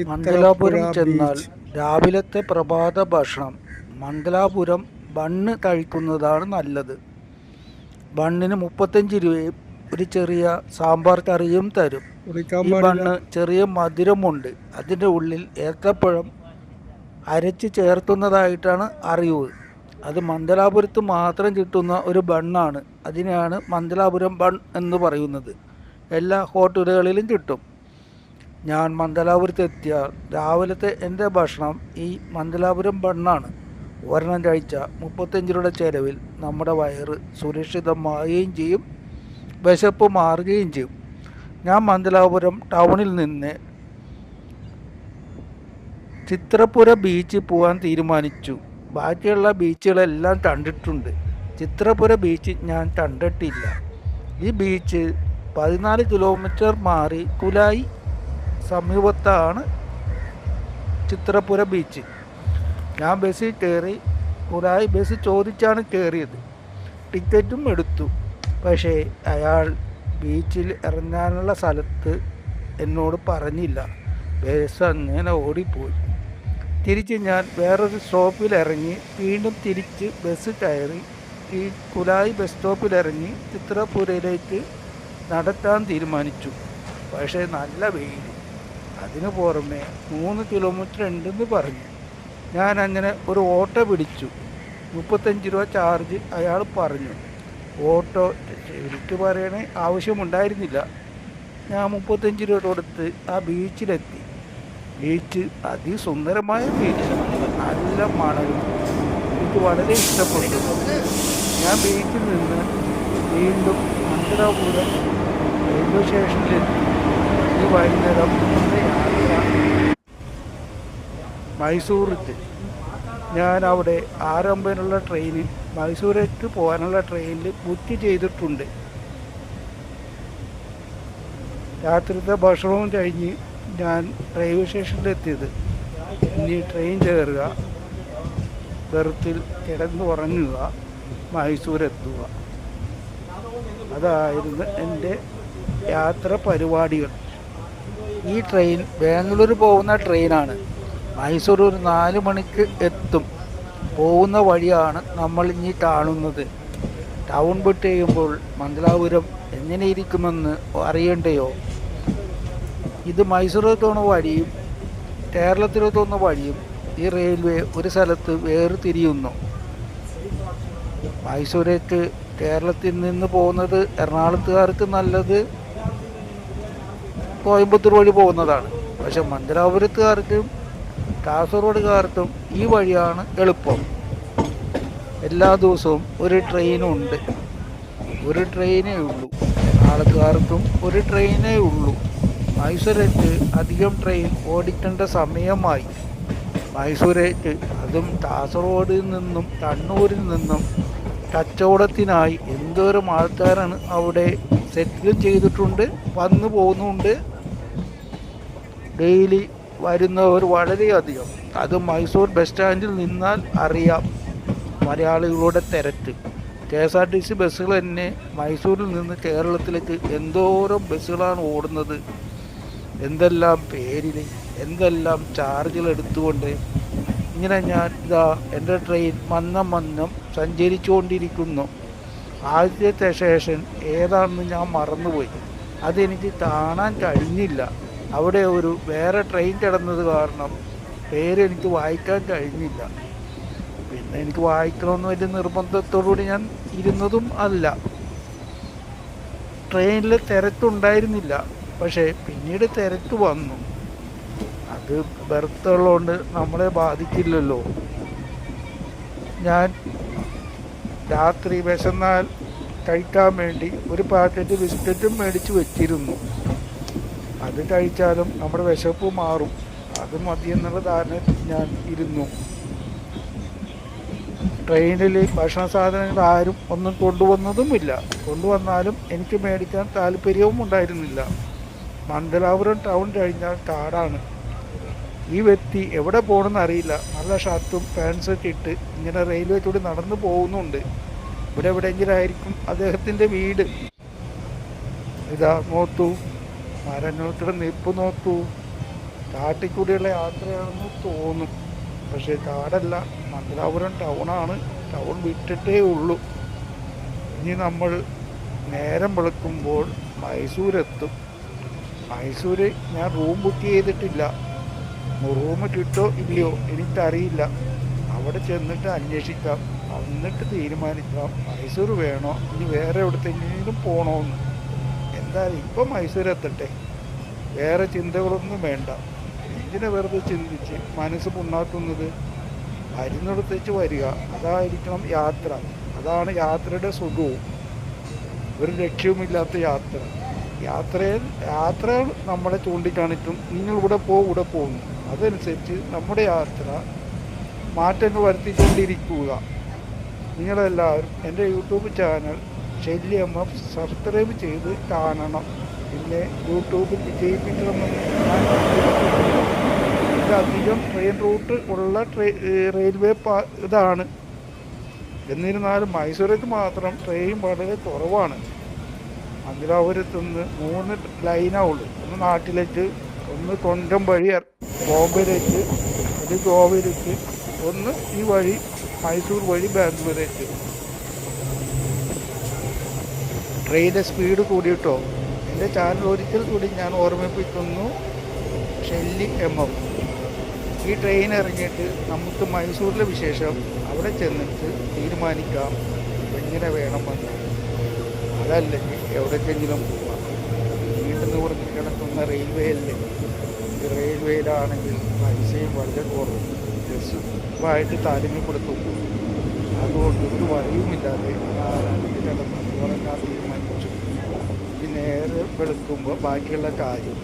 മംഗലാപുരം ചെന്നാൽ രാവിലത്തെ പ്രഭാത ഭക്ഷണം. മംഗലാപുരം ബണ്ണ് കഴിക്കുന്നതാണ് നല്ലത്. ബണ്ണിന് മുപ്പത്തഞ്ച് രൂപയും ഒരു ചെറിയ സാമ്പാർ കറിയും തരും. ഈ ബണ്ണ് ചെറിയ മധുരമുണ്ട്. അതിന്റെ ഉള്ളിൽ ഏത്തപ്പഴം അരച്ച് ചേർത്തുന്നതായിട്ടാണ് അറിവ്. അത് മംഗലാപുരത്ത് മാത്രം കിട്ടുന്ന ഒരു ബണ്ണാണ്. അതിനെയാണ് മംഗലാപുരം ബൺ എന്ന് പറയുന്നത്. എല്ലാ ഹോട്ടലുകളിലും കിട്ടും. ഞാൻ മംഗലാപുരത്ത് എത്തിയാൽ രാവിലത്തെ എന്റെ ഭക്ഷണം ഈ മംഗലാപുരം ബണ്ണാണ് ഒരെണ്ണം കഴിച്ച മുപ്പത്തഞ്ച് രൂപയുടെ ചെലവിൽ നമ്മുടെ വയറ് സുരക്ഷിതമാവുകയും ചെയ്യും വിശപ്പ് മാറുകയും ചെയ്യും. ഞാൻ മംഗലാപുരം ടൗണിൽ നിന്ന് ചിത്രപ്പുര ബീച്ചിൽ പോകാൻ തീരുമാനിച്ചു. ബാക്കിയുള്ള ബീച്ചുകളെല്ലാം കണ്ടിട്ടുണ്ട്. ചിത്രപ്പുര ബീച്ച് ഞാൻ കണ്ടിട്ടില്ല. ഈ ബീച്ച് പതിനാല് കിലോമീറ്റർ മാറി കുലായി. സമീപത്താണ് ചിത്രപ്പുര ബീച്ച്. ഞാൻ ബസ്സിൽ കയറി കുലായി ബസ് ചോദിച്ചാണ് കയറിയത്. ടിക്കറ്റും എടുത്തു. പക്ഷേ അയാൾ ബീച്ചിൽ ഇറങ്ങാനുള്ള സ്ഥലത്ത് എന്നോട് പറഞ്ഞില്ല. ബസ് അങ്ങനെ ഓടിപ്പോയി. തിരിച്ച് ഞാൻ വേറൊരു സ്റ്റോപ്പിൽ ഇറങ്ങി വീണ്ടും തിരിച്ച് ബസ് കയറി ഈ കുലായി ബസ് സ്റ്റോപ്പിൽ ഇറങ്ങി ചിത്രപുരയിലേക്ക് നടത്താൻ തീരുമാനിച്ചു. പക്ഷേ നല്ല വെയിൽ അതിനു പുറമെ മൂന്ന് കിലോമീറ്റർ ഉണ്ടെന്ന് പറഞ്ഞു. ഞാൻ അങ്ങനെ ഒരു ഓട്ടോ പിടിച്ചു. മുപ്പത്തഞ്ച് രൂപ ചാർജ് അയാൾ പറഞ്ഞു. ഓട്ടോ ശരിക്ക് പറയണേ ആവശ്യമുണ്ടായിരുന്നില്ല. ഞാൻ മുപ്പത്തഞ്ച് രൂപ കൊടുത്ത് ആ ബീച്ചിലെത്തി ബീച്ച് അതിസുന്ദരമായ ബീച്ച് നല്ല മണലും എനിക്ക് വളരെ ഇഷ്ടപ്പെട്ടു. ഞാൻ ബീച്ചിൽ നിന്ന് വീണ്ടും മന്ദിരാപുരം റെയിൽവേ സ്റ്റേഷനിലെത്തി ഈ വൈകുന്നേരം മൈസൂറിൽ ഞാൻ അവിടെ ആരംഭനുള്ള ട്രെയിനിൽ മൈസൂരേക്ക് പോകാനുള്ള ട്രെയിനിൽ ബുക്ക് ചെയ്തിട്ടുണ്ട്. രാത്രിത്തെ ഭക്ഷണവും കഴിഞ്ഞ് ഞാൻ റെയിൽവേ സ്റ്റേഷനിലെത്തിയത് ഇനി ട്രെയിൻ കയറുക ബെർത്തിൽ കിടന്ന് ഉറങ്ങുക മൈസൂരെത്തുക. അതായിരുന്നു എന്റെ യാത്ര പരിപാടികൾ. ഈ ട്രെയിൻ ബാംഗ്ലൂർ പോകുന്ന ട്രെയിനാണ് മൈസൂർ ഒരു നാല് മണിക്ക് എത്തും. പോകുന്ന വഴിയാണ് നമ്മൾ ഇനി കാണുന്നത്. ടൗൺ വിട്ട് ചെയ്യുമ്പോൾ മംഗലാപുരം എങ്ങനെ ഇരിക്കുമെന്ന് അറിയണ്ടയോ? ഇത് മൈസൂരിലെത്തുന്ന വഴിയും കേരളത്തിൽ തോന്നുന്ന വഴിയും ഈ റെയിൽവേ ഒരു സ്ഥലത്ത് വേർതിരിയുന്നു. മൈസൂരേക്ക് കേരളത്തിൽ നിന്ന് പോകുന്നത് എറണാകുളത്തുകാർക്ക് നല്ലത് കോയമ്പത്തൂർ വഴി പോകുന്നതാണ്. പക്ഷെ മംഗലാപുരത്തുകാർക്കും കാസർഗോഡുകാർക്കും ഈ വഴിയാണ് എളുപ്പം. എല്ലാ ദിവസവും ഒരു ട്രെയിനുണ്ട് ഒരു ട്രെയിനേ ഉള്ളൂ. ആൾക്കാർക്കും ഒരു ട്രെയിനേ ഉള്ളൂ. മൈസൂരേക്ക് അധികം ട്രെയിൻ ഓടിക്കേണ്ട സമയമായി. മൈസൂരേക്ക് അതും കാസർഗോഡിൽ നിന്നും കണ്ണൂരിൽ നിന്നും കച്ചവടത്തിനായി എന്തോരം ആൾക്കാരാണ് അവിടെ സെറ്റിലും ചെയ്തിട്ടുണ്ട് വന്നു പോകുന്നുണ്ട്. ഡെയിലി വരുന്നവർ വളരെയധികം. അത് മൈസൂർ ബസ് സ്റ്റാൻഡിൽ നിന്നാൽ അറിയാം. മലയാളികളുടെ തിരക്ക്. K S R T C ബസ്സുകൾ തന്നെ മൈസൂരിൽ നിന്ന് കേരളത്തിലേക്ക് എന്തോരം ബസ്സുകളാണ് ഓടുന്നത്. എന്തെല്ലാം പേരിൽ എന്തെല്ലാം ചാർജുകൾ എടുത്തുകൊണ്ട് ഇങ്ങനെ ഞാൻ ഇതാ എന്റെ ട്രെയിൻ മന്നം മന്നം സഞ്ചരിച്ചുകൊണ്ടിരിക്കുന്നു. ആദ്യത്തെ സ്റ്റേഷൻ ഏതാണെന്ന് ഞാൻ മറന്നുപോയി. അതെനിക്ക് കാണാൻ കഴിഞ്ഞില്ല. അവിടെ ഒരു വേറെ ട്രെയിൻ കിടന്നത് കാരണം പേരെനിക്ക് വായിക്കാൻ കഴിഞ്ഞില്ല. പിന്നെ എനിക്ക് വായിക്കണമെന്ന് വലിയ നിർബന്ധത്തോടുകൂടി ഞാൻ ഇരുന്നതും അല്ല. ട്രെയിനിൽ തിരക്കുണ്ടായിരുന്നില്ല. പക്ഷേ പിന്നീട് തിരക്ക് വന്നു. അത് ബർത്തുള്ളതുകൊണ്ട് നമ്മളെ ബാധിക്കില്ലല്ലോ. ഞാൻ രാത്രി വിശന്നാൽ കഴിക്കാൻ വേണ്ടി ഒരു പാക്കറ്റ് ബിസ്ക്കറ്റും മേടിച്ച് വെച്ചിരുന്നു. അത് കഴിച്ചാലും നമ്മുടെ വിശപ്പ് മാറും. അത് മതി എന്നുള്ള ധാരണ ഞാൻ ഇരുന്നു. ട്രെയിനിൽ ഭക്ഷണ സാധനങ്ങൾ ആരും ഒന്നും കൊണ്ടുവന്നതുമില്ല. കൊണ്ടുവന്നാലും എനിക്ക് മേടിക്കാൻ താല്പര്യവും ഉണ്ടായിരുന്നില്ല. മംഗലാപുരം ടൗൺ കഴിഞ്ഞാൽ കാടാണ്. ഈ വ്യക്തി എവിടെ പോകണമെന്ന് അറിയില്ല. നല്ല ഷർട്ടും പാൻസൊക്കെ ഇട്ട് ഇങ്ങനെ റെയിൽവേ കൂടി നടന്നു പോകുന്നുണ്ട്. ഇവിടെ എവിടെയെങ്കിലും ആയിരിക്കും അദ്ദേഹത്തിന്റെ വീട്. ഇതാ നോക്കൂ മരങ്ങൾക്കിടെ നിപ്പ് നോക്കൂ. കാട്ടിൽ കൂടിയുള്ള യാത്രയാണെന്ന് തോന്നും. പക്ഷേ കാടല്ല മംഗലാപുരം ടൗണാണ് ടൗൺ വിട്ടിട്ടേ ഉള്ളൂ. ഇനി നമ്മൾ നേരം വെളുക്കുമ്പോൾ മൈസൂരെത്തും. മൈസൂര് ഞാൻ റൂം ബുക്ക് ചെയ്തിട്ടില്ല. റൂം കിട്ടോ ഇല്ലയോ എനിക്കറിയില്ല. അവിടെ ചെന്നിട്ട് അന്വേഷിക്കാം. എന്നിട്ട് തീരുമാനിക്കാം. മൈസൂർ വേണോ? ഇനി വേറെ എവിടത്തെങ്കിലും പോകണമെന്ന് എന്തായാലും ഇപ്പം മൈസൂരെത്തട്ടെ വേറെ ചിന്തകളൊന്നും വേണ്ട. എന്തിനെ വെറുതെ ചിന്തിച്ച് മനസ്സ് പുണ്ണാക്കുന്നത്? മരുന്നെടുത്തേച്ച് വരിക. അതായിരിക്കണം യാത്ര. അതാണ് യാത്രയുടെ സുഖവും. ഒരു ലക്ഷ്യവുമില്ലാത്ത യാത്ര. യാത്രയിൽ യാത്ര നമ്മളെ ചൂണ്ടിക്കാണിക്കും. നിങ്ങൾ ഇവിടെ പോകും ഇവിടെ പോകുന്നു അതനുസരിച്ച് നമ്മുടെ യാത്ര മാറ്റങ്ങൾ വരുത്തിക്കൊണ്ടിരിക്കുക. നിങ്ങളെല്ലാവരും എന്റെ യൂട്യൂബ് ചാനൽ ശല്യം എഫ് സബ്സ്ക്രൈബ് ചെയ്ത് കാണണം. പിന്നെ യൂട്യൂബിൽ വിജയിപ്പിക്കണമെന്ന് ഞാൻ. ഇതധികം ട്രെയിൻ റൂട്ട് ഉള്ള റെയിൽവേ ഇതാണ്. എന്നിരുന്നാലും മൈസൂരേക്ക് മാത്രം ട്രെയിൻ വളരെ കുറവാണ്. മംഗലാപുരത്ത് നിന്ന് മൂന്ന് ലൈനാ ഉള്ളു ഒന്ന് നാട്ടിലേക്ക് ഒന്ന് കൊണ്ടം വഴി ബോംബെയിലേക്ക് ഒരു ഗോവയിലേക്ക് ഒന്ന് ഈ വഴി മൈസൂർ വഴി ബാംഗ്ലൂരേക്ക്. ട്രെയിനിന്റെ സ്പീഡ് കൂടിയിട്ടോ? എന്റെ ചാനൽ ഒരിക്കൽ കൂടി ഞാൻ ഓർമ്മിപ്പിക്കുന്നു ഷെല്ലി എം എം ഈ ട്രെയിൻ ഇറങ്ങിയിട്ട് നമുക്ക് മൈസൂരിലെ വിശേഷം അവിടെ ചെന്നിട്ട് തീരുമാനിക്കാം. എങ്ങനെ വേണമെന്ന് അതല്ലെങ്കിൽ എവിടേക്കെങ്കിലും നിന്ന് കുറച്ച് കിടക്കുന്ന റെയിൽവേയിലെ ഈ റെയിൽവേയിലാണെങ്കിൽ പൈസയും വളരെ കുറവ്. ബസ്സുമായിട്ട് താരമ്യപ്പെടുത്തും അതുകൊണ്ട് ഒരു വഴിയുമില്ലാതെ കിടന്ന് ഈ നേരെ വെളുക്കുമ്പോൾ ബാക്കിയുള്ള കാര്യം.